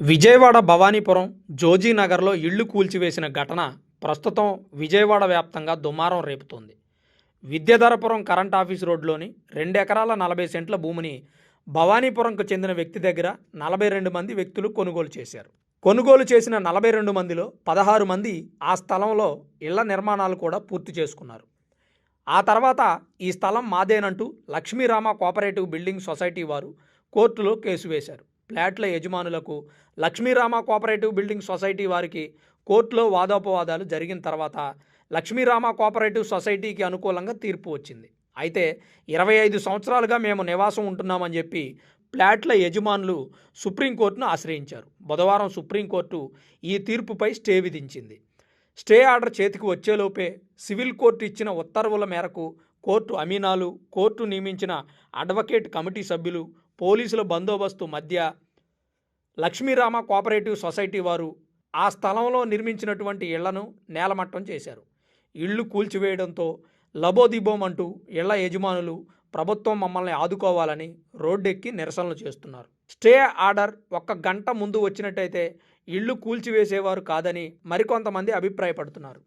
విజయవాడ భవానీపురం జోజీనగర్లో ఇళ్ళు కూల్చివేసిన ఘటన ప్రస్తుతం విజయవాడ వ్యాప్తంగా దుమారం రేపుతోంది. విద్యాధరపురం కరెంట్ ఆఫీస్ రోడ్లోని రెండు ఎకరాల నలభై సెంట్ల భూమిని భవానీపురంకు చెందిన వ్యక్తి దగ్గర నలభై రెండు మంది వ్యక్తులు కొనుగోలు చేశారు. కొనుగోలు చేసిన నలభై రెండు మందిలో పదహారు మంది ఆ స్థలంలో ఇళ్ళ నిర్మాణాలు కూడా పూర్తి చేసుకున్నారు. ఆ తర్వాత ఈ స్థలం మాదేనంటూ లక్ష్మీరామ కోఆపరేటివ్ బిల్డింగ్ సొసైటీ వారు కోర్టులో కేసు వేశారు. ఫ్లాట్ల యజమానులకు లక్ష్మీరామ కోఆపరేటివ్ బిల్డింగ్ సొసైటీ వారికి కోర్టులో వాదోపవాదాలు జరిగిన తర్వాత లక్ష్మీరామ కోఆపరేటివ్ సొసైటీకి అనుకూలంగా తీర్పు వచ్చింది. అయితే ఇరవై ఐదు సంవత్సరాలుగా మేము నివాసం ఉంటున్నామని చెప్పి ఫ్లాట్ల యజమానులు సుప్రీంకోర్టును ఆశ్రయించారు. బుధవారం సుప్రీంకోర్టు ఈ తీర్పుపై స్టే విధించింది. స్టే ఆర్డర్ చేతికి వచ్చేలోపే సివిల్ కోర్టు ఇచ్చిన ఉత్తర్వుల మేరకు కోర్టు అమీనాలు కోర్టు నియమించిన అడ్వకేట్ కమిటీ సభ్యులు పోలీసుల బందోబస్తు మధ్య లక్ష్మీరామ కోఆపరేటివ్ సొసైటీ వారు ఆ స్థలంలో నిర్మించినటువంటి ఇళ్ళను నేలమట్టం చేశారు. ఇళ్ళు కూల్చివేయడంతో లబోదిబోం అంటూ ఇళ్ళ యజమానులు ప్రభుత్వం మమ్మల్ని ఆదుకోవాలని రోడ్డెక్కి నిరసనలు చేస్తున్నారు. స్టే ఆర్డర్ ఒక్క గంట ముందు వచ్చినట్టయితే ఇళ్ళు కూల్చివేసేవారు కాదని మరికొంతమంది అభిప్రాయపడుతున్నారు.